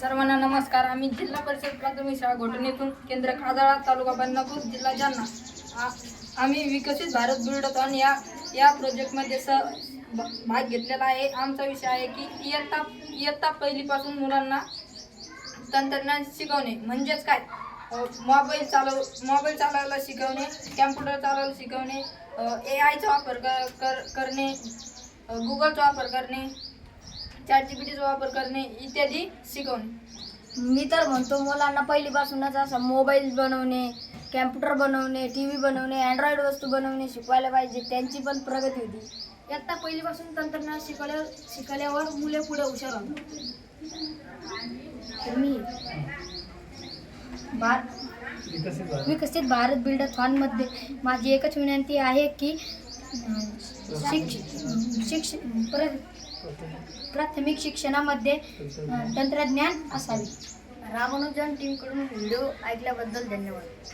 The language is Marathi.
सर्वांना नमस्कार. आम्ही जिल्हा परिषद प्राथमिक शाळा घोटणीतून केंद्र खादाळा तालुका बदनापूर जिल्हा जालना. आ- आम्ही विकसित भारत बिल्डथॉन या या प्रोजेक्टमध्ये स भाग घेतलेला आहे. आमचा विषय आहे की इयत्ता इयत्ता पहिलीपासून मुलांना तंत्रज्ञान शिकवणे. म्हणजेच काय? मोबाईल चालव मोबाईल चालवायला शिकवणे कॅम्प्युटर चालवायला शिकवणे ए आयचा वापर कर कर करणे गुगलचा वापर करणे चॅट जीपीटीचा वापर करणे इत्यादी शिकवणे. मी तर म्हणतो मुलांना पहिलीपासूनच असं मोबाईल बनवणे कॅम्प्युटर बनवणे टी व्ही बनवणे अँड्रॉइड वस्तू बनवणे शिकवायला पाहिजे. त्यांची पण प्रगती होती. इयत्ता पहिलीपासून तंत्रज्ञान शिकवल्या शिकल्यावर मुले पुढे हुशार होतात. तर मी भार विकसित भारत. बिल्डथॉनमध्ये माझी एकच विनंती आहे की शिक्ष शिक्ष प्र प्राथमिक शिक्षणामध्ये तंत्रज्ञान असावे. रामानुजन टीमकडून व्हिडिओ ऐकल्याबद्दल धन्यवाद.